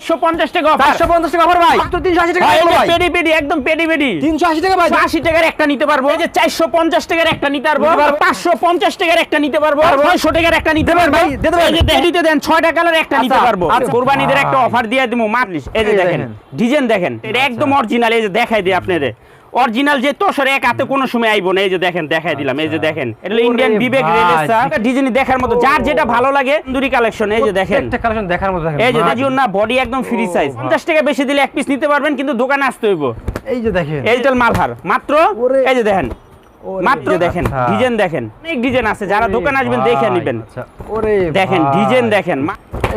450 টাকা offer। 450 টাকা অফার ভাই। মাত্র 380 টাকা ভাই, এই দিলো যে ভাই। পেডি পেডি একদম পেডি পেডি। 380 টাকা ভাই। 80 টাকার একটা নিতে পারব। এই যে 450 টাকার একটা নিতে পারব। নিতে 550 টাকার একটা নিতে পারব। পারব। 600 টাকার একটা নিতে পারব। ভাই, দিয়ে দেবেন। এই দেন 6 টাকার একটা নিতে আচ্ছা, পারব। আচ্ছা। কুরবানিদের একটা অফার দিয়ে দিমু মাতলিশ এই যে দেখেন দেখেন। ডিজাইন দেখেন এটা একদম অরিজিনাল এই যে দেখাই দিই আপনাদের। অরিজিনাল যে তোষর এক হাতে কোনো সময় আইব না এই যে দেখেন দেখাই আচ্ছা। দিলাম এই যে দেখেন এটা ইন্ডিয়ান বিবেক রেলেসা ডিজাইন দেখার মতো যার যেটা ভালো লাগে সুন্দরী কালেকশন এই যে দেখেন। একটা কালেকশন দেখার মতো দেখেন এই যে দেখুন না বডি একদম ফ্রি সাইজ 50 টাকা বেশি দিলে এক পিস নিতে পারবেন কিন্তু দোকানে আসতে হইব। এই যে দেখেন। এইটাল মালহার মাত্র আচ্ছা। আচ্ছা। এই যে দেখেন মাত্র দেখেন ডিজাইন দেখেন অনেক ডিজাইন আছে যারা দোকান আসবেন দেখে নেবেন। দেখেন ডিজাইন দেখেন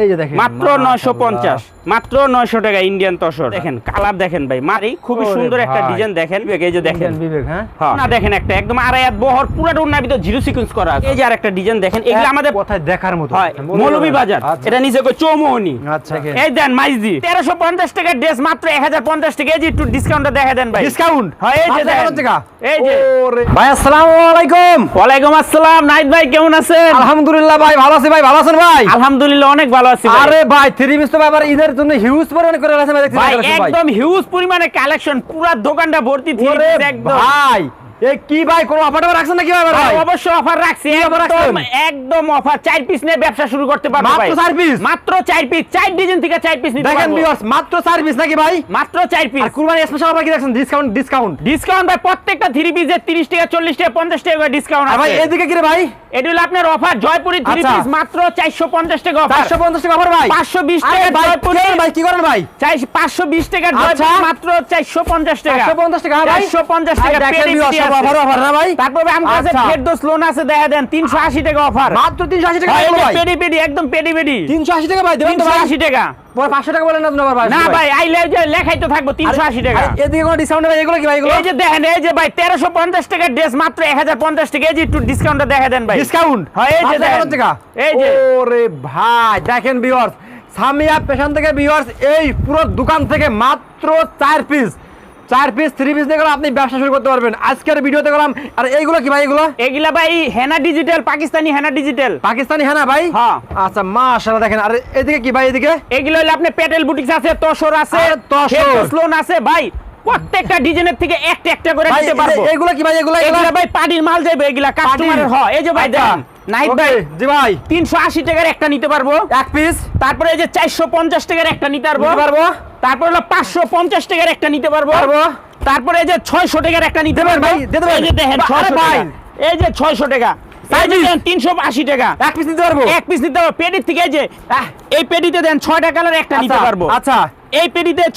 এই যে দেখেন মাত্র 950 মাত্র নয়শো টাকা ইন্ডিয়ান তসর। দেখেন কালার দেখেন ভাই মারি খুবই সুন্দর একটা ডিজাইন দেখেন। এই যে দেখেন। বিবেক হ্যাঁ? হ্যাঁ। না দেখেন একটা একদম আড়াই হাত বহর পুরোটা উন্নার ভিতর জিরো সিকোয়েন্স করা আছে। এই যে আর একটা ডিজাইন দেখেন এগুলো আমাদের কথায় দেখার মতো। হয় মৌলভী বাজার আচ্ছা। এটা নিচে কই চৌমোহনী। আচ্ছা এই দেন মাইজি। তেরোশো পঞ্চাশ টাকার ড্রেস মাত্র এক হাজার পঞ্চাশ টাকা। এই যে একটু ডিসকাউন্টটা দেখা দেন ভাই। ডিসকাউন্ট হয়, এই যে দেখেন। এই যে। ভাই আসসালামু আলাইকুম। ওয়ালাইকুম আসসালাম। নাইট ভাই কেমন আছেন? আলহামদুলিল্লাহ ভাই ভালো আছি ভাই ভালো আছেন ভাই? আলহামদুলিল্লাহ অনেক ভালো আছি আরে ভাই থ্রি পিস তো ভাই আবার ঈদের জন্য হিউজ পরিমাণে করে রাখছেন ভাই। একদম হিউজ পরিমাণে কালেকশন পুরো দোকানটা ভর্তি piece একদম ভাই এ কি ভাই কোনো অফার টফার রাখছেন নাকি ভাই এবার ভাই, ভাই অবশ্যই অফার রাখছি। একদম একদম অফার চার পিস নিয়ে ব্যবসা শুরু করতে পারব মাত্র চার পিস মাত্র চার পিস চার ডিজাইন থেকে চার পিস নিতে দেখেন ভিউয়ার্স মাত্র চার পিস নাকি ভাই? মাত্র চার পিস আর কুরবানি স্পেশাল অফার কি রাখছেন ডিসকাউন্ট ডিসকাউন্ট ডিসকাউন্ট ভাই প্রত্যেকটা থ্রি পিসে 30 টাকা 40 টাকা 50 টাকা ডিসকাউন্ট ভাই এদিকে কি রে ভাই? এটা হলো আপনার অফার জয়পুরি থ্রি আচ্ছা। পিস মাত্র 450 টাকা অফার 450 টাকা অফার ভাই? 520 টাকা ভাই জয়পুরি ভাই? কি করেন ভাই? 520 টাকার আচ্ছা। মাত্র 450 টাকা। 450 টাকা ভাই। 450 টাকা দেখেন পেডি ভিউয়ার্স পেডি সব অফার অফার না ভাই? তারপরে আমার কাছে। ফেরদৌস লোন আছে দেখা দেন 380 টাকা অফার মাত্র 380 টাকা হলো ভাই। পেডি পেডি একদম পেডি পেডি। 380 টাকা ভাই দেবেন 380 টাকা। পরে 500 টাকা বলেন না তো ভাই। না ভাই আই যে লেখাই তো থাকব 380 টাকা। এদিকে কোনো ডিসকাউন্ট ভাই? এগুলো কি ভাই এগুলো? এই যে দেখেন এই যে ভাই 1350 টাকার ড্রেস মাত্র 1050 টাকা। এই যে একটু ডিসকাউন্টটা দেখা দেন ভাই। ডিসকাউন্ট হ্যাঁ, এই যে দেখেন। টাকা? এই যে। ওরে ভাই দেখেন ভিউয়ার্স সামিয়া পেশন থেকে ভিউয়ার্স এই পুরো দোকান থেকে মাত্র চার পিস চার পিস থ্রি পিস দিয়ে আপনি ব্যবসা শুরু করতে পারবেন। আজকের ভিডিওতে গেলাম আর এইগুলো কি ভাই এগুলো? এগুলা ভাই হেনা ডিজিটাল পাকিস্তানি হেনা ডিজিটাল পাকিস্তানি হ্যাঁ না ভাই? হ্যাঁ। আচ্ছা মাশাআল্লাহ দেখেন আর এদিকে কি ভাই এদিকে? এগুলো হলো আপনি পেটেল বুটিক্স আছে তসর আছে তসর। লোন আছে ভাই প্রত্যেকটা ডিজাইনের থেকে একটা একটা করে দিতে পারব। এগুলো কি ভাই এগুলো এগুলা? ভাই পার্টির মাল যাবে এগুলা কাস্টমারের হ এই যে ভাই আচ্ছা। দেন নাইট ভাই জি ভাই 380 টাকার একটা নিতে পারব। এক পিস তারপরে এই যে 450 টাকার একটা নিতে পারব। পারব। তারপর হলো 550 টাকার একটা নিতে পারব। পারব। তারপরে এই যে 600 টাকার একটা নিতে পারব। ভাই। এই যে দেখেন 600 টাকা। এই যে 600 টাকা। এই যে দেন 380 টাকা। এক পিস নিতে পারব। এক পিস নিতে পারব। পেডির থেকে এই যে এই পেডিতে দেন 6টা কালার একটা নিতে আচ্ছা, পারব। আচ্ছা। এই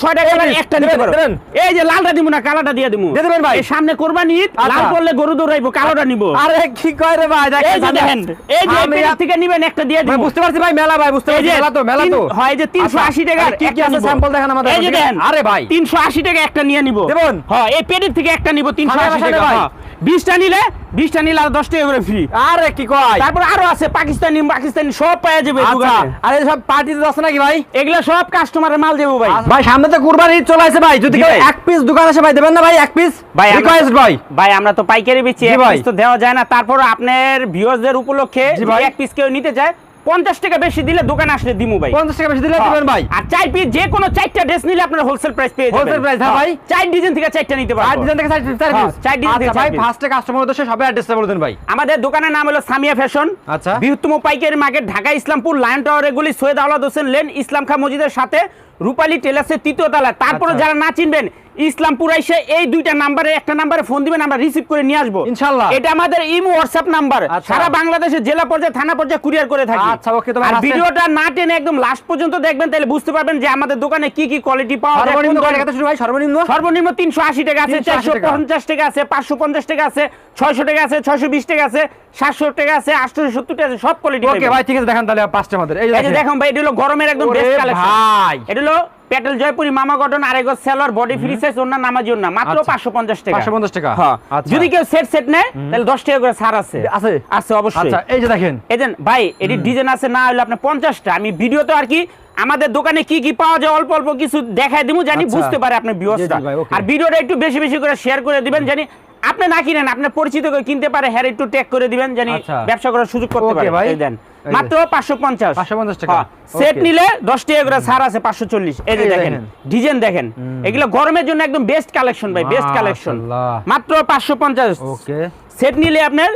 6টা কালার পিস, একটা নিতে দেবেন। এই যে লালটা দিব না কালোটা দিয়ে দিমু। দিয়ে দেবেন ভাই। এই সামনে কোরবানি ঈদ আচ্ছা। লাল করলে গরু দৌড়াইবো কালোটা নিব। আরে কি কয় রে ভাই এই যে দেখেন এই যে পেডির থেকে নিবেন একটা দিয়ে দিমু বুঝতে পারছি ভাই মেলা ভাই বুঝতে পারছি মেলা তো মেলা তো। হয় যে 380 টাকা আরে কি কি আছে স্যাম্পল দেখেন আমাদের এই যে দেন আরে ভাই। 380 টাকা একটা নিয়ে নিব। দেবেন? হ্যাঁ এই পেডির থেকে একটা নিব 380 টাকা। ভাই? হ্যাঁ। 20টা নিলে 20টা নিলে আর 10 টাকা করে ফ্রি আরে কি কয়? তারপর আরও আছে পাকিস্তানি পাকিস্তানি সব পাওয়া যাবে আচ্ছা। আরে সব পার্টিতে আছে নাকি ভাই? এগুলা সব কাস্টমারের মাল দেবো ভাই। ভাই সামনে তো কুরবানি ঈদ চলে আসে ভাই। যদি কেউ এক পিস দোকান আসে ভাই দেবেন না ভাই এক পিস ভাই, রিকোয়েস্ট ভাই। ভাই আমরা তো পাইকারি বেচি এক পিস তো দেওয়া যায় না। তারপর আপনার ভিউয়ারদের উপলক্ষে। এক পিস কেউ নিতে চায় পঞ্চাশ টাকা বেশি দিলে দোকানে আসলে দিমু ভাই। 50 টাকা বেশি দিলে দিবেন ভাই। আর চার পিস যে কোনো চারটা ড্রেস নিলে আপনার হোলসেল প্রাইস পেয়ে যাবেন। Wholesale price, হ্যাঁ ভাই। চার ডিজাইন থেকে চারটা নিতে আর পারবেন ডিজাইন থেকে চার চার হ্যাঁ, পিস চার ডিজাইন থেকে আচ্ছা ভাই ফার্স্টে কাস্টমার উদ্দেশ্যে সবাই অ্যাড্রেসটা বলে দেন ভাই। আমাদের দোকানের নাম হলো সামিয়া ফ্যাশন আচ্ছা। বৃহত্তম পাইকারি market Dhaka Islampur lion tower এগুলি সৈয়দ আওলাদ হোসেন লেন ইসলাম খা মসজিদের সাথে রূপালী টেলার্সের তৃতীয় তলায়। তারপরে আচ্ছা। যারা না চিনবেন ইসলামপুর এসে এই দুইটা নাম্বারে একটা নাম্বারে ফোন দিবেন আমরা রিসিভ করে নিয়ে আসব। ইনশাআল্লাহ। এটা আমাদের ইমো হোয়াটসঅ্যাপ নাম্বার আচ্ছা। সারা বাংলাদেশের জেলা পর্যায়ে থানা পর্যায়ে কুরিয়ার করে থাকি। আচ্ছা, তো আর ভিডিওটা না টেনে একদম লাস্ট পর্যন্ত দেখবেন তাহলে বুঝতে পারবেন যে আমাদের দোকানে কি কি কোয়ালিটি পাওয়া যায় সর্বনিম্ন টাকা শুরু ভাই সর্বনিম্ন? সর্বনিম্ন তিনশো আশি টাকা আছে 380 চারশো টাকা। পঞ্চাশ টাকা আছে পাঁচশো পঞ্চাশ টাকা আছে ছয়শো টাকা আছে ছয়শো বিশ টাকা আছে সাতশো টাকা আছে আটশো সত্তর টাকা আছে সব কোয়ালিটি ওকে ভাই ঠিক আছে দেখান তাহলে পাঁচটা আমাদের এই যে। দেখুন। ভাই এটা হলো গরমের একদম বেস্ট কালেকশন ভাই। এটা হলো প্যাটেল জয়পুরি মামা গঠন আরেগো সেলর বডি ফ্রি সাইজ ওন্না নামাজি ওন্না মাত্র আচ্ছা। 550 টাকা 550 টাকা। হ্যাঁ আচ্ছা। যদি কেউ সেট সেট নেয় তাহলে 10 টাকা করে ছাড় আছে আছে? আছে অবশ্যই আচ্ছা এই যে দেখেন এজেন ভাই এটি ডিজাইন আছে না হলে আপনি 50টা আমি ভিডিওতে আর কি আমাদের দোকানে কি কি পাওয়া যায় অল্প অল্প কিছু দেখাই দিমু জানি আচ্ছা। বুঝতে পারে আপনি okay। আর ভিডিওটা একটু বেশি বেশি করে শেয়ার করে দিবেন জানি আপনি না কিনেন আপনার পরিচিত কিনতে পারে হ্যাঁ একটু ট্যাগ করে দিবেন জানি আচ্ছা। ব্যবসা করার সুযোগ করতে পারে ভাই। এই দেন যে। মাত্র পাঁচশো পঞ্চাশ। 550 টাকা। সেট নিলে দশ টাকা করে ছাড় আছে পাঁচশো চল্লিশ। এই যে দেখেন। ডিজাইন দেখেন। এগুলো গরমের জন্য একদম বেস্ট কালেকশন ভাই বেস্ট কালেকশন মাত্র পাঁচশো পঞ্চাশ। ওকে সেট নিলে আপনার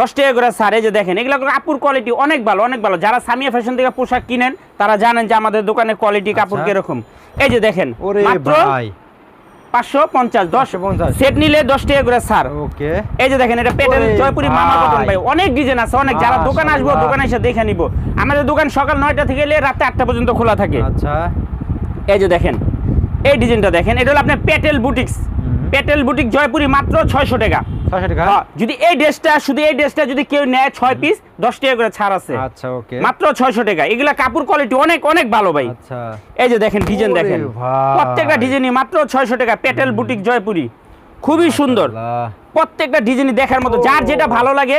দশ টাকা করে এই যে দেখেন এগুলো কাপড় কোয়ালিটি অনেক ভালো অনেক ভালো। যারা সামিয়া ফ্যাশন থেকে পোশাক কিনেন তারা জানেন যে আমাদের দোকানের কোয়ালিটি কাপড় আচ্ছা। কীরকম। এই যে দেখেন মাত্র পাঁচশো পঞ্চাশ দশ 550 সেট নিলে দশ টাকা করে স্যার ওকে। এই যে দেখেন এটা পেটেল ওরে জয়পুরি মামা ভাই। কটন ভাই। অনেক ডিজাইন আছে অনেক। যারা দোকান আসব দোকানে এসে দেখে নিব। আমাদের দোকান সকাল নয়টা থেকে এলে রাতে আটটা পর্যন্ত খোলা থাকে। আচ্ছা। এই যে দেখেন এই ডিজাইনটা দেখেন এটা হলো আপনার petal boutiques petal boutique Jaipuri মাত্র ছয়শো টাকা 600 টাকা। যদি এই ড্রেসটা শুধু এই ড্রেসটা যদি কেউ নেয় ছয় পিস দশ টাকা করে ছাড় আছে। আচ্ছা ওকে। মাত্র ছয়শো টাকা। এগুলা কাপড় কোয়ালিটি অনেক অনেক ভালো ভাই। আচ্ছা। এই যে দেখেন ডিজাইন দেখেন। প্রত্যেকটা ডিজাইনই মাত্র ছয়শো টাকা পেটেল বুটিক জয়পুরি খুবই সুন্দর। প্রত্যেকটা দেখার মতো। যার যেটা ভালো লাগে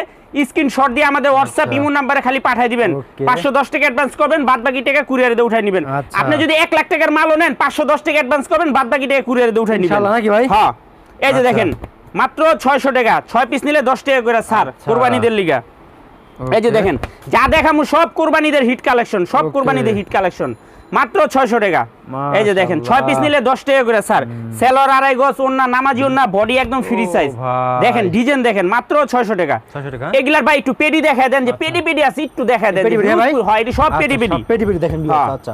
স্ক্রিনশট দিয়ে আমাদের হোয়াটসঅ্যাপ আচ্ছা। ইমো নাম্বারে খালি পাঠিয়ে দিবেন। Okay. পাঁচশো দশ টাকা অ্যাডভান্স করবেন বাদ বাকি টাকা কুরিয়ারে দিয়ে উঠাই নেবেন। আপনি যদি এক লাখ টাকার মালও নেন পাঁচশো দশ টাকা অ্যাডভান্স করবেন বাদ বাকি টাকা কুরিয়ারে দিয়ে উঠাই নেবেন। ইনশাআল্লাহ নাকি ভাই? হ্যাঁ এই যে আচ্ছা। দেখেন মাত্র ছয়শো টাকা। ছয় পিস নিলে দশ টাকা করে ছাড় আচ্ছা। কোরবানিদের লিগা। এই যে দেখেন যা দেখামু সব কোরবানিদের হিট কালেকশন সব. কোরবানিদের হিট কালেকশন মাত্র ছয়শো টাকা। এই যে দেখেন ছয় পিস নিলে দশ টাকা করে স্যার। সেলর আড়াই গজ ওন্না নামাজি ওন্না বডি একদম ফ্রি সাইজ দেখেন ডিজাইন দেখেন মাত্র ছয়শো টাকা। এগুলার ভাই একটু পেডি দেখায় দেন যে পেডি পেডি আছে একটু দেখায় দেন। হ্যাঁ? হয় সব আচ্ছা, পেডি পেডি। পেডি পেডি দেখেন হ্যাঁ। আচ্ছা।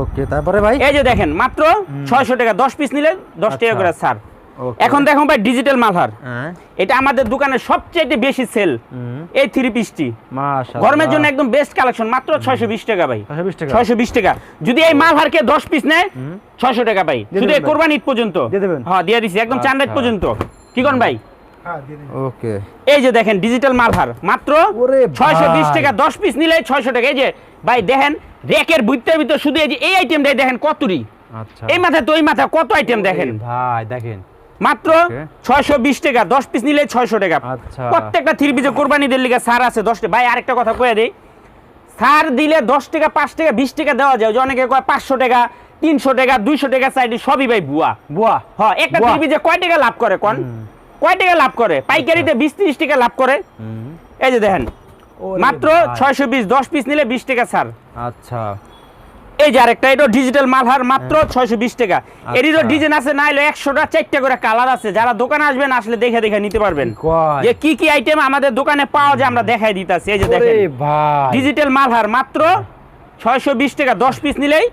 ওকে তারপরে ভাই? এই যে দেখেন মাত্র ছয়শো টাকা দশ পিস নিলে দশ টাকা আচ্ছা। করে স্যার. এখন দেখুন ভাই ডিজিটাল মালহার। হ্যাঁ। এটা আমাদের দোকানে সবচেয়ে বেশি সেল এই থ্রি পিসটি মাশাআল্লাহ। গরমের জন্য একদম বেস্ট কালেকশন মাত্র ছয়শো বিশ টাকা ভাই। 620 টাকা। ছয়শো বিশ টাকা। যদি এই মাল হারকে দশ পিস নেয় ছয়শো টাকা দিয়ে শুধু এই ভাই? ঈদ পর্যন্ত। দিয়ে দেবেন? হ্যাঁ দিয়ে দিছি একদম চান রাত আচ্ছা। পর্যন্ত। কি কোন ভাই? ওকে। এই যে দেখেন ডিজিটাল মালহার। মাত্র ছয়শো বিশ টাকা দশ পিস নিলে ছয়শো টাকা। এই যে ভাই দেখেন রেকের বুঝতের ভিতর শুধু এই যে এই আইটেমটাই দেখেন কতুরি। আচ্ছা। এই মাথায় তো ওই মাথায় কত আইটেম দেখেন? ভাই দেখেন। মাত্র. ছয়শো বিশ টাকা দশ পিস নিলে ছয়শো টাকা। আচ্ছা। প্রত্যেকটা থ্রি পিসে কোরবানিদের লিগে সার আছে দশটা ভাই আরেকটা কথা কয়ে দেই। সার দিলে দশ টাকা পাঁচ টাকা বিশ টাকা দেওয়া যায়। যে অনেকে কয় পাঁচশো টাকা তিনশো টাকা দুইশো টাকা সাইডে সবই ভাই বুয়া। বুয়া? হ্যাঁ একটা। থ্রি পিসে কয় টাকা লাভ করে কোন? কয় টাকা লাভ করে? পাইকারিতে বিশ ত্রিশ টাকা লাভ করে। এই যে দেখেন মাত্র। ছয়শো বিশ দশ পিস নিলে বিশ টাকা সার। আচ্ছা। এই যে আরেকটা এটা ডিজিটাল মালহার মাত্র ছয়শো বিশ টাকা। এরও ডিজাইন আছে না হলে একশোটা চারটা করে কালার আছে। যারা দোকানে আসবেন আসলে দেখে দেখে নিতে পারবেন। যে কি কি আইটেম আমাদের দোকানে পাওয়া যায় আমরা দেখাই দিতেছি। এই যে দেখেন ভাই। ডিজিটাল মালহার মাত্র ছয়শো বিশ টাকা দশ পিস নিলেই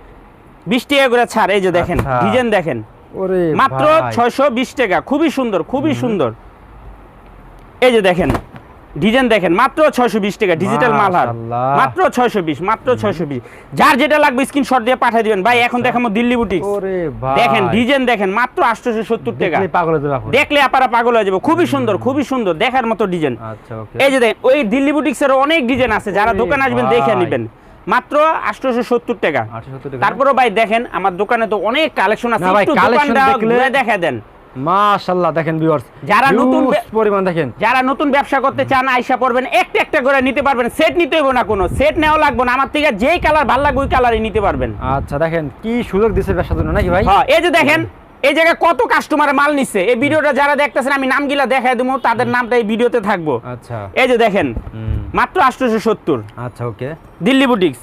বিশ টাকা করে ছাড়। এই যে দেখেন আচ্ছা। ডিজাইন দেখেন। ওরে মাত্র। ছয়শো বিশ টাকা খুবই সুন্দর খুবই সুন্দর। এই যে দেখেন ডিজাইন দেখেন মাত্র ছয়শো বিশ টাকা ডিজিটাল মালহার মাশাআল্লাহ। মাত্র ছয়শো বিশ মাত্র ছয়শো বিশ। যার যেটা লাগবে স্ক্রিনশট দিয়ে পাঠিয়ে দিবেন। ভাই এখন দেখাবো দিল্লি বুটিক দেখেন ডিজাইন দেখেন মাত্র আটশোশো সত্তর টাকা। দেখলে আপনারা পাগল হয়ে যাবে। খুবই সুন্দর খুবই সুন্দর দেখার মতো ডিজাইন আচ্ছা এই যে দেখেন ওই দিল্লি বুটিক্সের অনেক ডিজাইন আছে। যারা দোকানে আসবেন দেখে নেবেন। মাত্র আটশোশো সত্তর টাকা। 870 টাকা। তারপরেও ভাই দেখেন আমার দোকানে তো অনেক কালেকশন আছে। দেখা দেন। মাশাআল্লাহ দেখেন ভিউয়ার্স যারা নতুন পরিমাণ দেখেন। যারা নতুন ব্যবসা করতে চান আইসা পড়বেন একটা একটা করে নিতে পারবেন সেট নিতে হইব না কোনো সেট নেওয়া লাগবে না আমার থেকে যেই কালার ভালো লাগবে ওই কালারই নিতে পারবেন। আচ্ছা দেখেন কি সুযোগ দিছে ব্যবসার জন্য নাকি ভাই? হ্যাঁ এই যে দেখেন এই জায়গায় কত কাস্টমার মাল নিচ্ছে এই ভিডিওটা যারা দেখতেছেন আমি নামগুলা দেখাই দেবো তাদের নামটা এই ভিডিওতে থাকব। আচ্ছা। এই যে দেখেন মাত্র আটশোশো সত্তর। আচ্ছা ওকে। দিল্লি বুটিক্স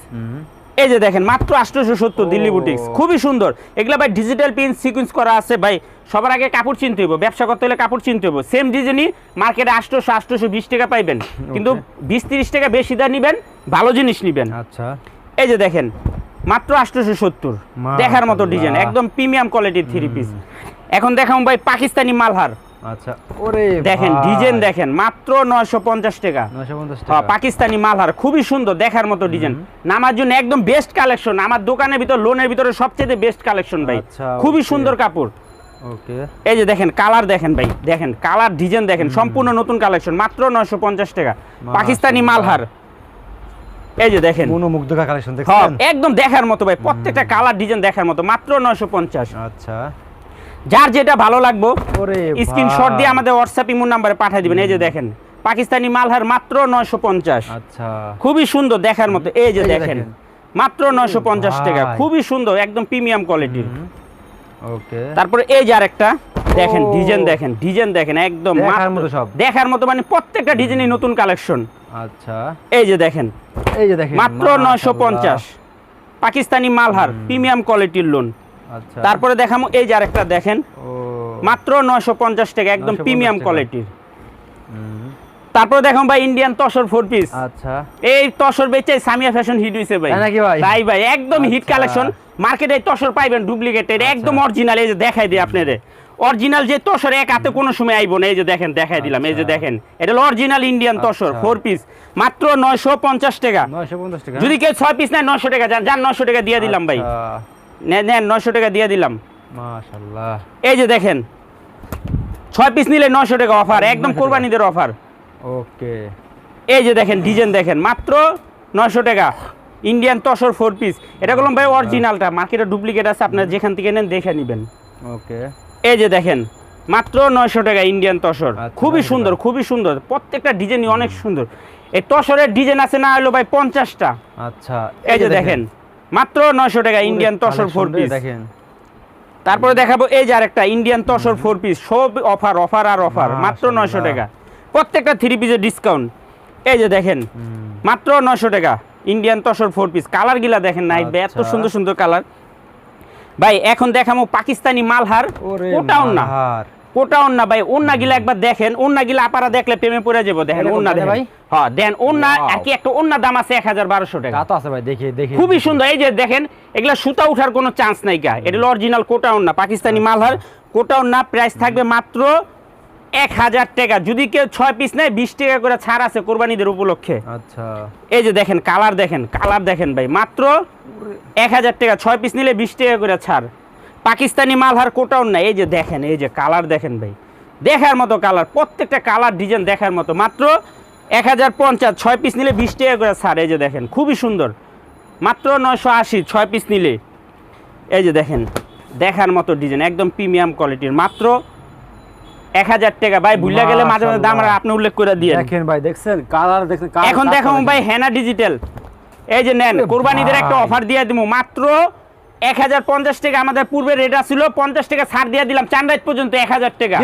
এই যে দেখেন মাত্র আটশোশো সত্তর দিল্লি বুটিক্স খুবই সুন্দর। এগুলা ভাই ডিজিটাল পিন সিকুয়েন্স করা আছে ভাই। সবার আগে কাপড় চিনতে হইব ব্যবসা করতে হলে কাপড় চিনতে হইব। সেম ডিজাইনই মার্কেটে আটশোশো আটশোশো বিশ টাকা পাইবেন। কিন্তু বিশ তিরিশ টাকা বেশি দা নিবেন ভালো জিনিস নিবেন। আচ্ছা। এই যে দেখেন মাত্র আটশোশো সত্তর। দেখার মতো ডিজাইন একদম প্রিমিয়াম কোয়ালিটির থ্রি পিস এখন দেখাম ভাই পাকিস্তানি মালহার। আচ্ছা ওরে দেখেন ডিজাইন দেখেন মাত্র নয়শো পঞ্চাশ টাকা। 950 হ্যাঁ, টাকা। পাকিস্তানি মালহার খুবই সুন্দর দেখার মতো ডিজাইন। নামার জন্য একদম বেস্ট কালেকশন আমার দোকানের ভিতর লোনের ভিতরে সবচেয়ে বেস্ট কালেকশন ভাই। আচ্ছা, খুবই সুন্দর কাপড়। ওকে এই যে দেখেন কালার দেখেন ভাই দেখেন কালার ডিজাইন দেখেন সম্পূর্ণ নতুন কালেকশন মাত্র নয়শো পঞ্চাশ টাকা। পাকিস্তানি মালহার এই যে দেখেন। কালেকশন হ্যাঁ, একদম দেখার মতো ভাই প্রত্যেকটা কালার ডিজাইন দেখার মতো মাত্র নয়শো পঞ্চাশ। আচ্ছা। যার যেটা ভালো লাগবো স্ক্রিনশট দিয়ে আমাদের হোয়াটসঅ্যাপ ইমোর নাম্বারে পাঠিয়ে দিবেন। এই যে দেখেন পাকিস্তানি মালহার মাত্র নয়শো পঞ্চাশ। আচ্ছা। খুবই সুন্দর দেখার মতো। এই যে দেখেন। মাত্র নয়শো পঞ্চাশ টাকা। খুবই সুন্দর একদম প্রিমিয়াম কোয়ালিটির। ওকে। তারপরে এই যে আরেকটা দেখেন ডিজাইন দেখেন ডিজাইন দেখেন একদম দেখার মতো সব। দেখার মতো মানে প্রত্যেকটা ডিজাইনই নতুন কালেকশন। আচ্ছা। এই যে দেখেন এই যে দেখেন মাত্র নয়শো পঞ্চাশ। পাকিস্তানি মালহার প্রিমিয়াম কোয়ালিটির লোন তারপরে দেখামো এই যে আরেকটা দেখেন। মাত্র নয়শো পঞ্চাশ টাকা একদম প্রিমিয়াম কোয়ালিটির। তারপরে ভাই ইন্ডিয়ান তসর ফোর পিস আচ্ছা। এই তসর বেচে সামিয়া ফ্যাশন হিট হইছে ভাই। নাকি ভাই? তাই ভাই একদম হিট আচ্ছা। কালেকশন মার্কেটে তসর পাইবেন ডুপ্লিকেটেড একদম অরিজিনাল এই যে দেখাই দিই আপনাদের। অরিজিনাল যে তসর এক হাতে কোনো সময় আইবো না এই যে দেখেন দেখাই দিলাম এই যে আচ্ছা। দেখেন। এটা হলো অরিজিনাল ইন্ডিয়ান তসর আচ্ছা। ফোর পিস মাত্র নয়শো পঞ্চাশ টাকা। নয়শো পঞ্চাশ টাকা। যদি কেউ ছয় পিস নেয় নয়শো টাকা যান যান নয়শো টাকা দিয়ে দিলাম ভাই। আচ্ছা, নেন নয়শো টাকা দিয়ে দিলাম। এই যে দেখেন ছয় পিস নিলে নয়শো টাকা অফার একদম কোরবানিদের অফার ওকে। এই যে দেখেন ডিজাইন দেখেন মাত্র নয়শো টাকা। ইন্ডিয়ান তসর ফোর পিস এটা বললাম ভাই অরিজিনালটা মার্কেটে ডুপ্লিকেট আছে আপনারা যেখান থেকে নেন দেখে নেবেন। ওকে। এই যে দেখেন মাত্র নয়শো টাকা ইন্ডিয়ান তসর আচ্ছা, খুবই সুন্দর খুবই সুন্দর। প্রত্যেকটা ডিজাইনই অনেক সুন্দর। এই তসরের ডিজাইন আছে না হলো ভাই পঞ্চাশটা। আচ্ছা এই যে দেখেন মাত্র নয়শো টাকা ইন্ডিয়ান তসর ফোর পিস দেখেন। তারপরে দেখাবো এই যে আরেকটা ইন্ডিয়ান তসর ফোর পিস সব অফার অফার আর অফার মাত্র মাশাআল্লাহ। নয়শো টাকা। প্রত্যেকটা থ্রি পিসের ডিসকাউন্ট এই যে দেখেন মাত্র নয়শো টাকা Indian tussar four piece colour গিলা দেখেন নাই এত আচ্ছা। সুন্দর সুন্দর কালার ভাই এখন দেখামো পাকিস্তানি মালহার। ওরে কোটাও না। মালহার। কোটাও না ভাই ওন্না গিলা একবার দেখেন ওন্না গিলা আপারা দেখলে প্রেমে পড়ে যাব দেখেন ওন্না দেখেন ভাই? হ্যাঁ দেন ওন্না. আর কি একটা ওন্না দাম আছে এক হাজার বারোশো টাকা। তা আছে ভাই দেখি দেখি। খুবই সুন্দর এই যে দেখেন এগুলা সুতা উঠার কোনো চান্স নাই গা। এটা অরিজিনাল কোটাও না পাকিস্তানি মালহার কোটাও না প্রাইস থাকবে মাত্র এক হাজার টাকা। যদি কেউ ছয় পিস নেয় বিশ টাকা করে ছাড় আছে কোরবানিদের উপলক্ষে। আচ্ছা। এই যে দেখেন কালার দেখেন কালার দেখেন ভাই মাত্র এক হাজার টাকা ছয় পিস নিলে বিশ টাকা করে ছাড়। পাকিস্তানি মাল মালহার কোটাও না এই যে দেখেন এই যে কালার দেখেন ভাই। দেখার মতো কালার প্রত্যেকটা কালার ডিজাইন দেখার মতো। মাত্র এক হাজার পঞ্চাশ ছয় পিস নিলে বিশ টাকা করে ছাড়। এই যে দেখেন খুবই সুন্দর। মাত্র নয়শো আশি ছয় পিস নিলে। এই যে দেখেন দেখার মতো ডিজাইন একদম প্রিমিয়াম কোয়ালিটির মাত্র এক হাজার টাকা। ভাই ভুলে গেলে মাঝে মাঝে দাম। আপনি উল্লেখ করে দিয়ে দেখেন ভাই দেখছেন? কালার দেখছেন colour এখন দেখো ভাই হেনা ডিজিটাল এই যে নেন কোরবানিদের একটা অফার দিয়ে দিব মাত্র এক হাজার পঞ্চাশ টাকা আমাদের পূর্বে রেট ছিল পঞ্চাশ টাকা ছাড় দিয়ে দিলাম। চান রাত পর্যন্ত এক হাজার টাকা।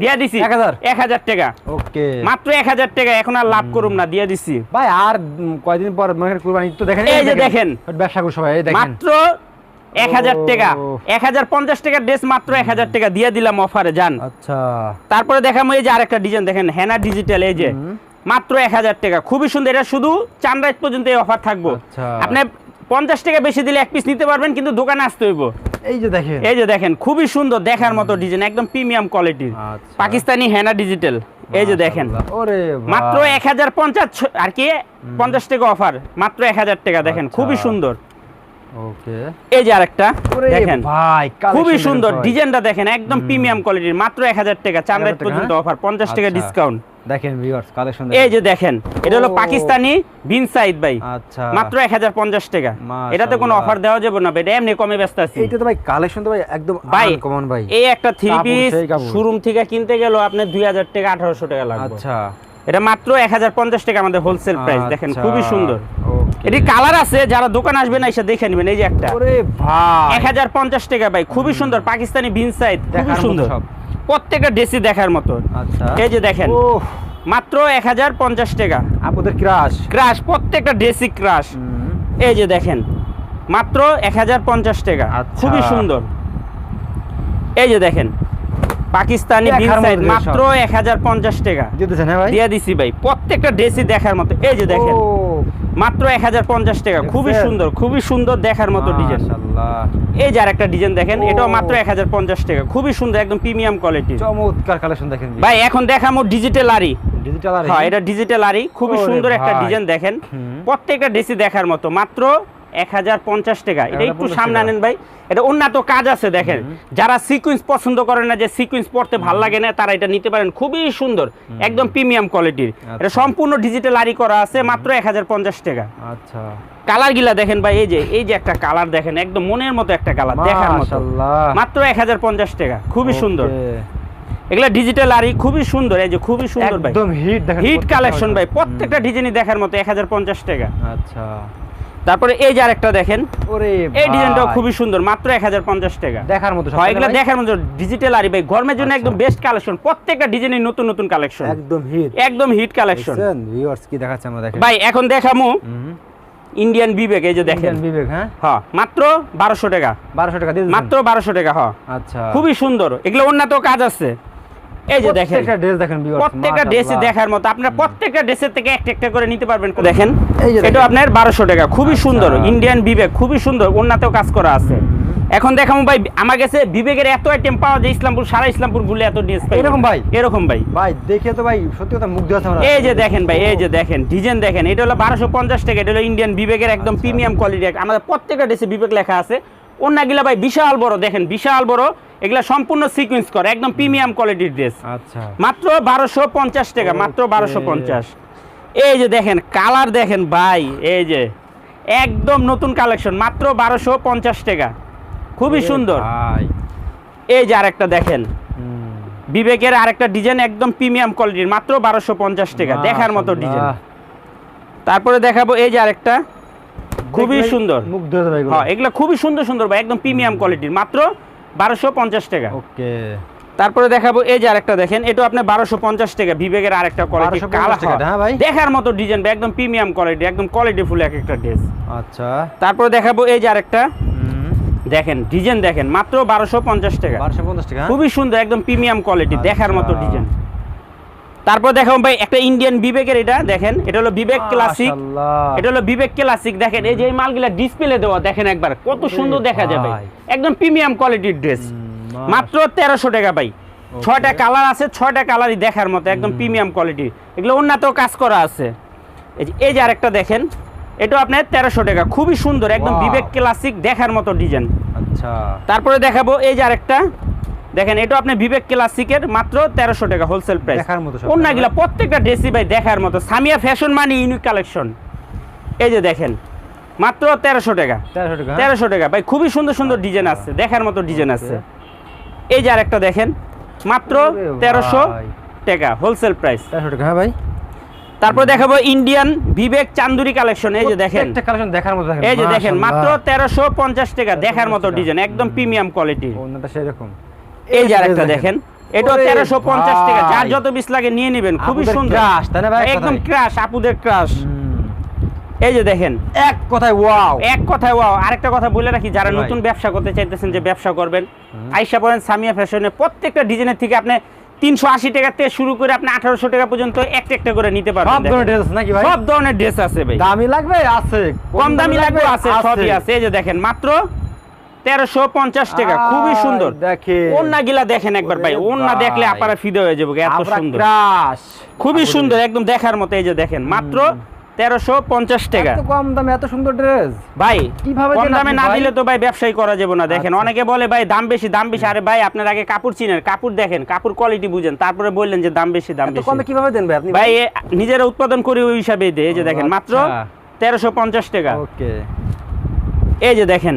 দিয়ে দিছি। 1000? এক হাজার টাকা। ওকে। মাত্র এক হাজার টাকা এখন আর লাভ করুম না দিয়ে দিছি। ভাই আর কয়দিন পর কুরবানি তো দেখেন এই যে দেখেন। ব্যবসা করো সবাই দেখেন। মাত্র এক হাজার টাকা। এক হাজার পঞ্চাশ টাকার ড্রেস মাত্র এক হাজার টাকা দিয়ে দিলাম অফারে যান। আচ্ছা। তারপরে দেখাবো এই যে আরেকটা ডিজাইন দেখেন হেনা ডিজিটাল এই যে। মাত্র এক হাজার টাকা। খুবই সুন্দর এটা শুধু চান রাত পর্যন্ত এই অফার থাকব। আচ্ছা। আপনি পঞ্চাশ টাকা বেশি দিলে এক পিস নিতে পারবেন কিন্তু দোকানে আসতে হইব। এই যে দেখেন। এই যে দেখেন খুবই সুন্দর দেখার মতো ডিজাইন একদম প্রিমিয়াম কোয়ালিটির আচ্ছা। পাকিস্তানি হেনা ডিজিটাল এই যে দেখেন। ওরে মাত্র। এক হাজার পঞ্চাশ আর কি পঞ্চাশ টাকা অফার মাত্র এক হাজার টাকা দেখেন আচ্ছা। খুবই সুন্দর। ওকে। এই যে আরেকটা দেখেন ভাই খুবই সুন্দর ডিজাইনটা দেখেন একদম প্রিমিয়াম কোয়ালিটির মাত্র এক হাজার টাকা চার 1000 পর্যন্ত হ্যাঁ? অফার পঞ্চাশ টাকা আচ্ছা। ডিসকাউন্ট দেখেন ভিউয়ার্স কালেকশন এই যে দেখেন এটা হলো পাকিস্তানি বিন সাইদ ভাই। আচ্ছা। মাত্র এক হাজার পঞ্চাশ টাকা। মাশাআল্লাহ। এটাতে কোনো অফার দেওয়া যাবে না এটা এমনি কমে ব্যস্ত আছি। এইটা তো ভাই কালেকশন তো ভাই একদম ভাই কমন ভাই। এই একটা থ্রি পিস শোরুম থেকে কিনতে গেল দুই হাজার টাকা আঠারোশো টাকা লাগবে। আচ্ছা। এটা মাত্র এক হাজার পঞ্চাশ টাকা আমাদের হোলসেল প্রাইস দেখেন আচ্ছা। খুবই সুন্দর। এটি কালার আছে যারা দোকান আসবেন এসে দেখে নেবেন এই যে একটা। ওরে ভাই। এক হাজার পঞ্চাশ টাকা ভাই খুবই সুন্দর পাকিস্তানি বিন সাইড খুবই সুন্দর। সব। প্রত্যেকটা ড্রেসই দেখার মতো। আচ্ছা। এই যে দেখেন মাত্র এক হাজার পঞ্চাশ টাকা। আপুদের ক্রাশ ক্রাশ প্রত্যেকটা ড্রেসই ক্রাশ এই যে দেখেন মাত্র এক হাজার পঞ্চাশ টাকা। আচ্ছা। খুবই সুন্দর। এই যে দেখেন পাকিস্তানি মাত্র এক হাজার পঞ্চাশ টাকা। হ্যাঁ ভাই? দিয়ে দিছি ভাই প্রত্যেকটা ড্রেসই দেখার মতো। এই যে দেখেন ও, মাত্র এক হাজার পঞ্চাশ টাকা। খুবই সুন্দর খুবই সুন্দর দেখার মতো ডিজাইন এই যার আরেকটা ডিজাইন দেখেন। এটাও মাত্র এক হাজার পঞ্চাশ টাকা। খুবই সুন্দর একদম প্রিমিয়াম কোয়ালিটি চমৎকার কালেকশন দেখেন ভাই। এখন দেখামো ডিজিটাল আরি ডিজিটাল আরি হ্যাঁ এটা ডিজিটাল আরি খুবই সুন্দর একটা ডিজাইন দেখেন। প্রত্যেকটা ডিসি দেখার মতো মাত্র এক হাজার পঞ্চাশ টাকা। এটা একটু সামনে আনেন ভাই। এটা উন্নত কাজ আছে দেখেন। যারা সিকুয়েন্স পছন্দ করেন না যে সিকুয়েন্স পড়তে ভালো লাগে না তারা এটা নিতে পারেন। খুবই সুন্দর একদম প্রিমিয়াম কোয়ালিটির। এটা আচ্ছা। সম্পূর্ণ ডিজিটাল আরি করা আছে মাত্র এক হাজার পঞ্চাশ টাকা। আচ্ছা। কালার গিলা দেখেন ভাই এই যে এই যে একটা কালার দেখেন একদম মনের মতো একটা কালার দেখার মতো। মাত্র এক হাজার পঞ্চাশ টাকা খুবই সুন্দর। এগুলা ডিজিটাল আরি খুবই সুন্দর এই যে খুবই সুন্দর ভাই। একদম হিট দেখেন হিট কালেকশন ভাই প্রত্যেকটা ডিজাইনই দেখার মতো এক হাজার পঞ্চাশ টাকা। আচ্ছা। তারপরে এই যে আরেকটা দেখেন। ওরে এই ডিজাইনটাও খুবই সুন্দর মাত্র টাকা। দেখার মতো হয় এগুলো? দেখার মতো ডিজিটাল আরি ভাই গরমের জন্য আচ্ছা। একদম বেস্ট কালেকশন প্রত্যেকটা ডিজাইনের নতুন নতুন কালেকশন একদম হিট একদম হিট কালেকশন ভিউয়ার্স কি দেখাচ্ছে আমরা দেখেন। ভাই এখন দেখামু ইন্ডিয়ান বিবেক এই যে দেখেন। বিবেক হ্যাঁ? হ্যাঁ মাত্র বারোশো টাকা। বারোশো টাকা দিয়ে মাত্র বারোশো টাকা হ্যাঁ। আচ্ছা। খুবই সুন্দর। এগুলো উন্নত কাজ আছে। এই যে দেখেন। প্রত্যেকটা ড্রেস দেখেন প্রত্যেকটা ড্রেসে দেখার মতো। আপনার প্রত্যেকটা ড্রেসের থেকে একটা একটা করে নিতে পারবেন দেখেন এটা আপনার বারোশো টাকা খুবই আচ্ছা। সুন্দর। ইন্ডিয়ান বিবেক খুবই সুন্দর। উন্নতেও কাজ করা আছে। এখন দেখাবো ভাই আমার কাছে বিবেকের এত আইটেম পাওয়া যায় ইসলামপুর সারা ইসলামপুর ঘুরলে এত ড্রেস এরকম ভাই? এরকম ভাই। ভাই দেখে তো ভাই সত্যি কথা মুগ্ধ এই যে দেখেন ভাই এই যে দেখেন ডিজাইন দেখেন এটা হলো বারোশো পঞ্চাশ টাকা এটা হলো ইন্ডিয়ান বিবেকের একদম আচ্ছা। প্রিমিয়াম কোয়ালিটি আমাদের প্রত্যেকটা ড্রেসে বিবেক লেখা আছে। অন্যগুলা ভাই বিশাল বড় দেখেন বিশাল বড়। এগুলা সম্পূর্ণ সিকোয়েন্স করে একদম প্রিমিয়াম কোয়ালিটির ড্রেস আচ্ছা। মাত্র বারোশো পঞ্চাশ টাকা মাত্র. বারোশো পঞ্চাশ। এই যে দেখেন কালার দেখেন ভাই এই যে একদম নতুন কালেকশন মাত্র বারোশো পঞ্চাশ টাকা। খুবই সুন্দর। ভাই। এই যে আরেকটা দেখেন বিবেকের আরেকটা ডিজাইন একদম প্রিমিয়াম কোয়ালিটির মাত্র বারোশো পঞ্চাশ টাকা দেখার মতো ডিজাইন তারপরে দেখাবো এই যে আরেকটা খুবই সুন্দর। হয়ে। হ্যাঁ এগুলো খুবই সুন্দর সুন্দর ভাই একদম প্রিমিয়াম কোয়ালিটির মাত্র বারোশো পঞ্চাশ টাকা। ওকে। তারপরে দেখাবো এই যে আরেকটা দেখেন এটা আপনার বারোশো পঞ্চাশ টাকা বিবেকের আরেকটা কোয়ালিটি 1250 কালার টাকা, ভাই? দেখার মতো ডিজাইন একদম প্রিমিয়াম কোয়ালিটি একদম কোয়ালিটি ফুল এক একটা ড্রেস আচ্ছা। তারপরে দেখাবো এই যে আরেকটা। দেখেন ডিজাইন দেখেন মাত্র বারোশো পঞ্চাশ টাকা। 1250 টাকা। হ্যাঁ? খুবই সুন্দর একদম প্রিমিয়াম কোয়ালিটি দেখার মতো আচ্ছা। ডিজাইন তারপর দেখাবো ভাই একটা ইন্ডিয়ান বিবেকের এটা দেখেন এটা হলো বিবেক ক্লাসিক এটা হলো বিবেক ক্লাসিক দেখেন এই যে মালগুলা ডিসপ্লে দেওয়া দেখেন একবার কত সুন্দর দেখা যাবে একদম প্রিমিয়াম কোয়ালিটির ড্রেস মাত্র তেরোশো টাকা ভাই। ছয়টা কালার আছে ছয়টা কালারই দেখার মতো একদম প্রিমিয়াম কোয়ালিটি এগুলো উন্নত কাজ করা আছে। এই যে- এই যে আরেকটা দেখেন এটা আপনার তেরোশো টাকা খুবই সুন্দর একদম বিবেক ক্লাসিক দেখার মতো ডিজাইন আচ্ছা। তারপরে দেখাবো এই যে আরেকটা দেখেন এটা আপনি বিবেক ক্লাসিকের মাত্র তেরোশো টাকা হোলসেল প্রাইস দেখার মতো অন্যগুলা প্রত্যেকটা ড্রেসই ভাই দেখার মতো। সামিয়া ফ্যাশন মানে ইউনিক কালেকশন এই যে দেখেন মাত্র তেরোশো টাকা। 1300 টাকা হ্যাঁ? তেরোশো টাকা। ভাই খুবই সুন্দর সুন্দর ডিজাইন আছে দেখার মতো ডিজাইন আছে। এই যে আরেকটা দেখেন মাত্র তেরোশো টাকা হোলসেল প্রাইস 1300 টাকা হ্যাঁ ভাই। তারপর দেখাবো ইন্ডিয়ান বিবেক চান্দুরি কালেকশন এই যে দেখেন। একটা কালেকশন দেখার মতো দেখেন। এই যে দেখেন মাত্র মাশাআল্লাহ। তেরোশো পঞ্চাশ টাকা দেখার মতো ডিজাইন একদম প্রিমিয়াম কোয়ালিটি অন্যটা সেরকম। এই যে আরেকটা দেখেন। এটা ওরে তেরোশো পঞ্চাশ টাকা। যার যত বিশ লাগে নিয়ে নেবেন। খুবই সুন্দর। crush, তাই না ভাই, একদম ক্রাশ আপুদের ক্রাশ এই যে দেখেন। এক কথায় ওয়াও এক কথায় ওয়াও আরেকটা কথা বলে রাখি যারা নতুন ব্যবসা করতে চাইতেছেন যে ব্যবসা করবেন আইসা পড়েন সামিয়া ফ্যাশনে। প্রত্যেকটা ডিজাইনের থেকে আপনি তিনশো আশি টাকা থেকে শুরু করে আপনি আঠারোশো টাকা পর্যন্ত একটা একটা করে নিতে সব ধরনের ড্রেস নাকি ভাই? সব ধরনের ড্রেস আছে ভাই। দামি লাগবে? আছে। কম দামি লাগবে আছে। সবই আছে। এই যে দেখেন মাত্র তেরোশো পঞ্চাশ টাকা খুবই সুন্দর। ওন্না গিলা দেখেন একবার ভাই ওন্না দেখলে ভাই। ফিদে হয়ে যাব এত সুন্দর। খুবই সুন্দর একদম দেখার মতো এই যে দেখেন মাত্র তেরোশো পঞ্চাশ টাকা। কম দামে এত সুন্দর ড্রেস ভাই কীভাবে কম দামে না দিলে তো ভাই ব্যবসায়ী করা যাবে না দেখেন। আচ্ছা। অনেকে বলে ভাই দাম বেশি দাম বেশি। আরে ভাই আপনার আগে কাপড় চিনেন কাপড় দেখেন কাপড় কোয়ালিটি বুঝেন তারপরে বললেন যে দাম বেশি দাম বেশি। কমে কীভাবে দেন ভাই আপনি ভাই নিজেরা উৎপাদন করি ওই হিসাবে দেয় এই যে দেখেন মাত্র আচ্ছা। তেরোশো পঞ্চাশ টাকা। ওকে। এই যে দেখেন।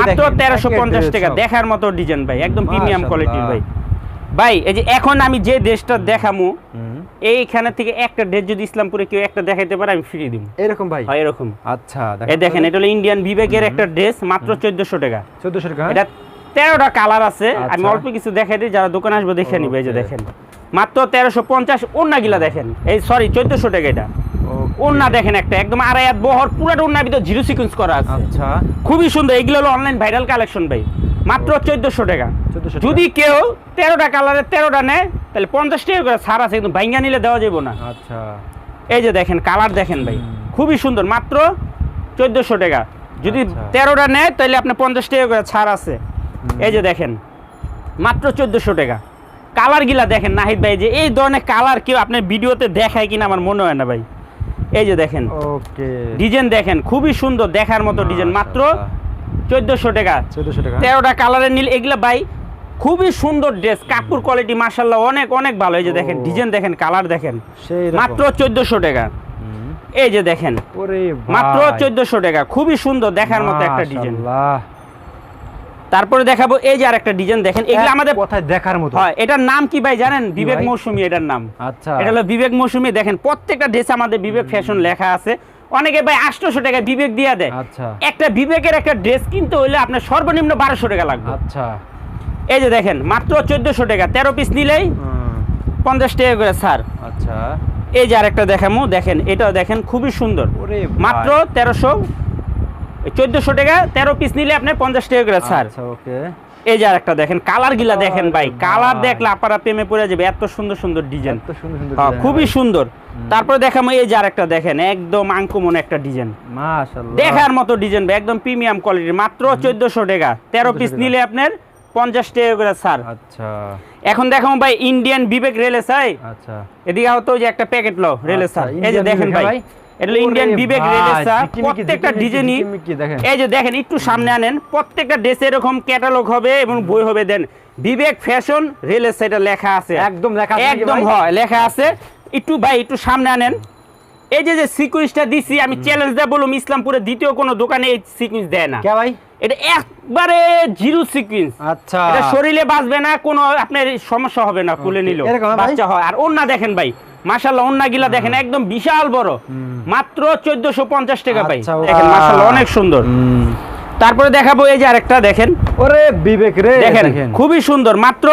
মাত্র তেরোশো পঞ্চাশ টাকা। দেখার মতো ডিজাইন ভাই একদম প্রিমিয়াম কোয়ালিটির ভাই। ভাই এই যে এখন আমি যে ড্রেসটা দেখামু এইখানে থেকে একটা ড্রেস যদি ইসলামপুরে কেউ একটা দেখাইতে পারে আমি ফ্রি দিব এরকম ভাই? হয় এরকম। আচ্ছা এই দেখেন। এটা হলো ইন্ডিয়ান বিবেকের একটা ড্রেস মাত্র চোদ্দশো টাকা। 1400 টাকা এটা তেরোটা কালার আছে। আমি আচ্ছা। অল্প কিছু দেখাই দিই যারা দোকানে আসবে দেখে নিবে এই যে দেখেন। মাত্র তেরোশো পঞ্চাশ ওন্নাগুলা দেখেন। এই সরি চোদ্দশো টাকা এটা। ওন্না দেখেন একটা একদম আড়াই হাত বহর পুরোটা ওন্নার ভিতর জিরো সিকুয়েন্স করা আছে। আচ্ছা। খুবই সুন্দর এগুলো হলো অনলাইন ভাইরাল কালেকশন ভাই। মাত্র চোদ্দশো টাকা। 1400 যদি কেউ তেরোটা কালারের তেরোটা নেয় তাহলে পঞ্চাশ টাকা করে ছাড় আছে কিন্তু ভাইঙ্গা নিলে দেওয়া যাবে না। আচ্ছা। এই যে দেখেন কালার দেখেন ভাই। খুবই সুন্দর মাত্র চোদ্দশো টাকা। যদি আচ্ছা। তেরোটা নেয় তাহলে আপনার পঞ্চাশ টাকা করে ছাড় আছে। এই যে দেখেন মাত্র চোদ্দশো টাকা। কালার গিলা দেখেন নাহিদ ভাই যে এই ধরনের কালার কেউ আপনার ভিডিওতে দেখায় কিনা আমার মনে হয় না ভাই। এই যে দেখেন। ওকে। ডিজাইন দেখেন খুবই সুন্দর দেখার মতো ডিজাইন মাত্র চোদ্দশো টাকা। 1400 টাকা। তেরোটা কালারের নীল এগুলা ভাই খুবই সুন্দর ড্রেস কাপড় কোয়ালিটি মার্শাল্লাহ অনেক অনেক ভালো। এই যে দেখেন ডিজাইন দেখেন কালার দেখেন। মাত্র চোদ্দশো টাকা। এই যে দেখেন মাত্র। চোদ্দশো টাকা। খুবই সুন্দর দেখার মতো একটা ডিজাইন। তারপরে দেখাবো এই যে আরেকটা ডিজাইন দেখেন এগুলো আমাদের কথায় দেখার মতো। হয় এটার নাম কি ভাই জানেন? বিবেক? মৌসুমী এটার নাম। আচ্ছা। এটা হলো বিবেক মৌসুমী দেখেন প্রত্যেকটা ড্রেসে আমাদের বিবেক ফ্যাশন লেখা আছে। অনেকে ভাই আটশোশো টাকা বিবেক দিয়ে দেয়। আচ্ছা। একটা বিবেকের একটা ড্রেস কিনতে হইলে আপনার সর্বনিম্ন বারোশো টাকা লাগবে। আচ্ছা। এই যে দেখেন মাত্র চোদ্দশো টাকা তেরো পিস নিলেই পঞ্চাশ টাকা করে স্যার আচ্ছা। এই যে আরেকটা দেখামো দেখেন এটাও দেখেন খুবই সুন্দর। মাত্র তেরোশো চোদ্দশো টাকা তেরো পিস নিলে আপনার পঞ্চাশ টাকা করে স্যার। আচ্ছা ওকে এই যে আরেকটা দেখেন কালার গিলা দেখেন ভাই। কালার দেখলে আপনারা প্রেমে পড়ে যাবে। এত সুন্দর সুন্দর ডিজাইন হ্যাঁ, খুবই সুন্দর। তারপরে দেখামো এই যে আরেকটা দেখেন একদম আঙ্কুমন একটা ডিজাইন দেখার মতো ডিজাইন ভাই একদম প্রিমিয়াম কোয়ালিটির মাত্র চোদ্দশো টাকা। তেরো পিস নিলে আপনার পঞ্চাশ টাকা করে স্যার। আচ্ছা। এখন দেখাবো ভাই ইন্ডিয়ান বিবেক রেলে চাই আচ্ছা। এদিকে হতো যে একটা প্যাকেট লো রেলে স্যার। এই যে দেখেন ভাই। ভাই? এটা ইন্ডিয়ান বিবেক প্রত্যেকটা ডিজাইনই এই যে দেখেন একটু সামনে আনেন। প্রত্যেকটা ড্রেসে এরকম ক্যাটালগ হবে এবং বই হবে। দেন বিবেক ফ্যাশন সাইডে লেখা আছে। একদম লেখা একদম হয় লেখা আছে। একটু ভাই একটু সামনে আনেন। এই যে যে সিকুয়েন্সটা দিছি আমি চ্যালেঞ্জ দেয় বলুম ইসলামপুরে দ্বিতীয় কোনো দোকানে এই সিকুয়েন্স দেয় না। কে ভাই? এটা একবারে জিরো সিকুয়েন্স আচ্ছা। এটা শরীরে বাঁচবে না কোনো আপনার সমস্যা হবে না খুলে নিল। বাচ্চা হয়। আর ওন্না দেখেন ভাই মাশাল্লাহ ওন্না গিলা দেখেন একদম বিশাল বড়। মাত্র চোদ্দশো পঞ্চাশ টাকা ভাই। আচ্ছা, দেখেন বাহ। অনেক সুন্দর। তারপরে দেখাবো এই যে আরেকটা দেখেন। ওরে বিবেক রে দেখেন খুবই সুন্দর মাত্র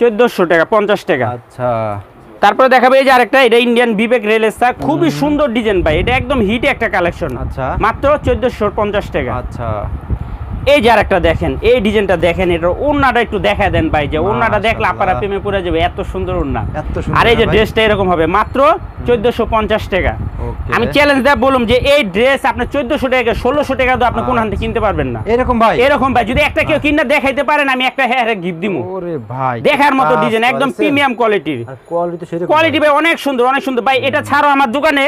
চোদ্দশো টাকা পঞ্চাশ টাকা। আচ্ছা। তারপরে দেখাবো এই যে আরেকটা এটা ইন্ডিয়ান বিবেক রেলেসা খুবই সুন্দর ডিজাইন ভাই এটা একদম হিট একটা কালেকশন আচ্ছা। মাত্র চোদ্দশো পঞ্চাশ টাকা। আচ্ছা। এই যে আরেকটা দেখেন এই ডিজাইনটা দেখেন এটা ওন্নাটা একটু দেখা দেন ভাই যে ওন্নাটা দেখলে আপনারা প্রেমে পড়ে যাবে এত সুন্দর ওন্না এত সুন্দর আর এই যে ড্রেসটা এরকম হবে মাত্র চোদ্দশো পঞ্চাশ টাকা. আমি চ্যালেঞ্জ দেয় বলুম যে এই ড্রেস আপনার চোদ্দশো টাকা ষোলোশো টাকা তো আপনি কোন হাতে কিনতে পারবেন না। এরকম ভাই। এরকম ভাই যদি একটা কেউ কিনে দেখাইতে পারেন আমি একটা হ্যাঁ গিফট দিব ওরে ভাই দেখার মতো ডিজাইন একদম প্রিমিয়াম কোয়ালিটির আর কোয়ালিটি ভাই। অনেক সুন্দর অনেক সুন্দর। ভাই এটা ছাড়াও আমার দোকানে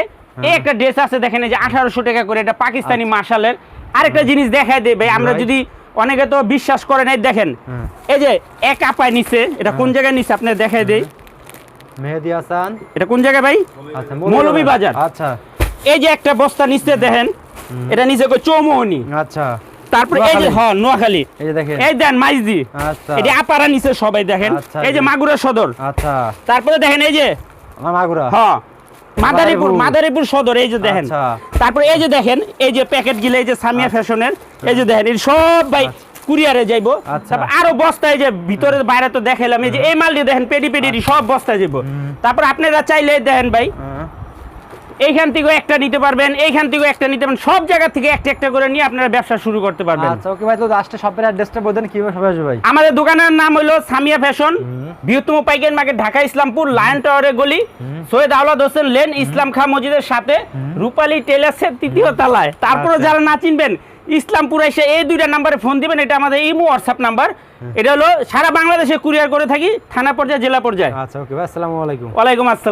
এই একটা ড্রেস আছে দেখেন এই যে আঠারোশো টাকা করে এটা পাকিস্তানি মার্শালের। আরেকটা জিনিস দেখায় ভাই আমরা যদি অনেকে তো বিশ্বাস করে নাই দেখেন হ্যাঁ। এই যে এক আপায় নিচে এটা কোন জায়গায় নিচে আপনি দেখায় দেই? মেহেদি হাসান। এটা কোন জায়গায় ভাই? আচ্ছা মৌলভীবাজার। আচ্ছা। এই যে একটা বস্তা নিচে দেখেন এটা নিচে চৌমোহনি। আচ্ছা। তারপরে এই যে নোয়াখালী। হ্যাঁ নোয়াখালী। এই যে দেখেন। এই দেন মাইজদি আচ্ছা। এটা আপারা নিচে সবাই দেখেন। আচ্ছা, এই যে এই যে- মাগুরা সদর। আচ্ছা। তারপরে দেখেন এই যে আমার মাগুরা। হ্যাঁ। মাদারীপুর মাদারীপুর। সদর এই যে দেখেন। তারপর এই যে দেখেন এই যে প্যাকেট গিলে এই যে সামিয়া ফ্যাশনের এই যে দেখেন এই সব ভাই কুরিয়ারে যাইবো। আচ্ছা। তারপর আরও বস্তায় যে ভিতরে বাইরে তো দেখাইলাম এই যে এই মালটি দেখেন পেডি পেডি সব বস্তায় যাইবো। তারপর আপনারা চাইলে দেখেন ভাই। এইখান থেকেও একটা নিতে পারবেন এইখান থেকেও একটা নিতে পারবেন সব জায়গা থেকে একটা একটা করে নিয়ে আপনারা ব্যবসা শুরু করতে পারবেন। আচ্ছা ওকে ভাই তো লাস্টে শপের অ্যাড্রেসটা বলতেন কীভাবে সবাই আসবে ভাই? আমাদের দোকানের নাম হলো সামিয়া ফ্যাশন বৃহত্তম পাইকারি মার্কেট ঢাকা ইসলামপুর লায়ন টাওয়ারের গলি সৈয়দ আওলাদ হোসেন লেন ইসলাম খাঁ মসজিদের সাথে রূপালী টেলার্সের তৃতীয় তলায়। তারপরে আচ্ছা। যারা না চিনবেন ইসলামপুর এসে এই দুইটা নাম্বারে ফোন দিবেন এটা আমাদের ইমো হোয়াটসঅ্যাপ নাম্বার এটা হলো সারা বাংলাদেশে কুরিয়ার করে থাকি থানা পর্যায়ে জেলা পর্যায়ে। আচ্ছা ওকে ভাই আসসালামু আলাইকুম। ওয়ালাইকুম আসসালাম।